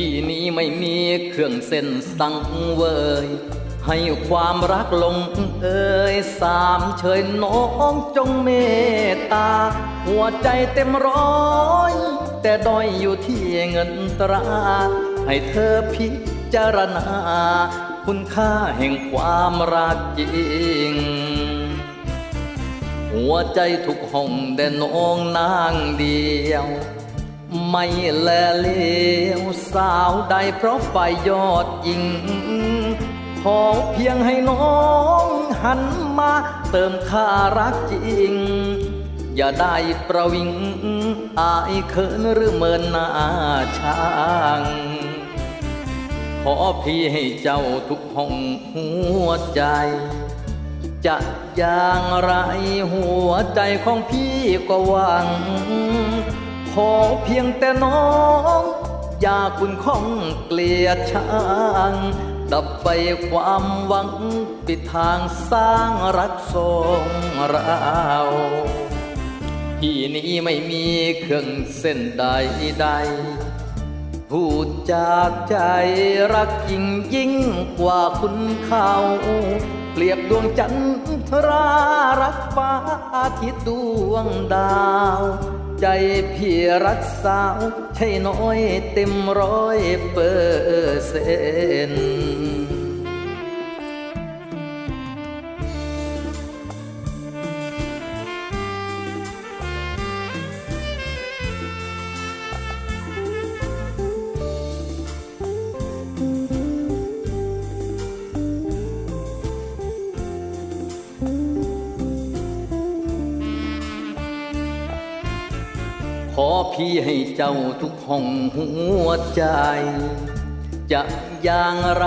ที่นี้ไม่มีเครื่องเส้นสังเวย ให้ความรักลงเอ่ยสามเชยน้องจงเมตตา หัวใจเต็มร้อย แต่ด้อยอยู่ที่เงินตรา ให้เธอพิจารณา คุณค่าแห่งความรักจริง หัวใจทุกห้องแต่น้องนางเดียว ไม่แลเลวสาวใดเพราะไฟยอดยิง ขอเพียงให้น้องหันมาเติมค่ารักจริง อย่าได้ประวิง อายเขินหรือเมินหน้าช่างขอพี่ให้เจ้าทุกห้องหัวใจ จะอย่างไรหัวใจของพี่ก็หวัง เพียงแต่น้องอย่าคุณข้องเกลียดชังดับไฟความหวัง ปิดทางสร้างรักทรงเราที่นี้ไม่มีเครื่องเส้นใดใดพูดจากใจรักยิ่งยิ่งกว่าคุณเขาเปรียบดวงจันทรารักฟ้าอาทิตย์ดวงดาว ใจพี่รักสาวใช่น้อยเต็มร้อยเปอร์เซ็นต์ ขอพี่ให้เจ้าทุกห้องหัวใจ จะอย่างไร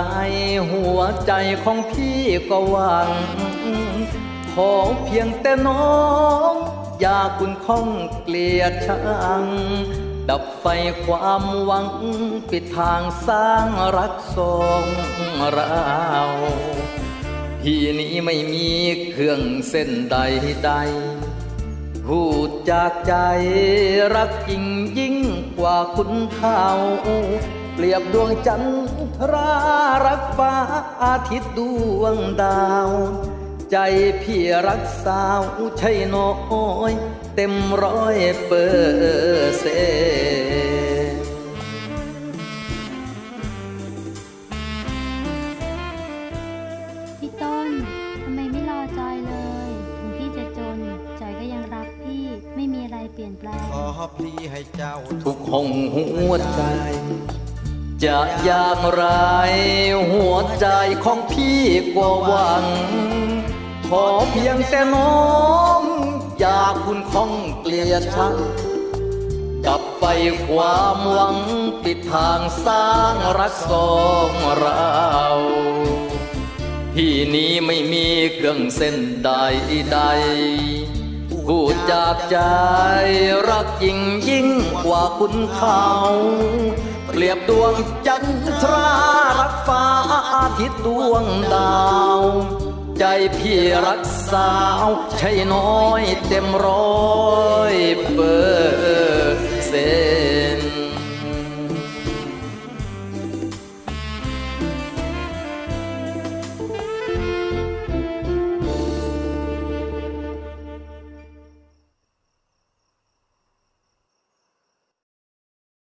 หัวใจของพี่ก็หวัง ขอเพียงแต่น้อง อย่าคุณข้องเกลียดชัง ดับไฟความหวัง ปิดทางสร้างรักสองเราที่นี้ไม่มีเครื่องเส้นใดใด พูดจากใจรักจริงยิ่งกว่าคุณเขาเปรียบดวงจันทรารักฟ้าอาทิตย์ดวงดาว ใจพี่รักสาวใช่น้อย เต็มร้อยเปอร์เซ็น ลี่ยนแปลง ขอพี่ให้เจ้า ทุกห้องหัวใจ จะอย่างไรหัวใจของพี่ก็หวัง ขอเพียงแต่น้องอย่าคุณข้องเกลียดชังดับไฟความหวังปิดทางสร้างรักสองเราที่นี้ไม่มีเครื่องเส้นใดใด พูดจากใจรักยิ่งยิ่งกว่าคุณเขา เปรียบดวงจันทรารักฟ้าอาทิตย์ดวงดาว ใจพี่รักสาว ใช่น้อยเต็มร้อยเป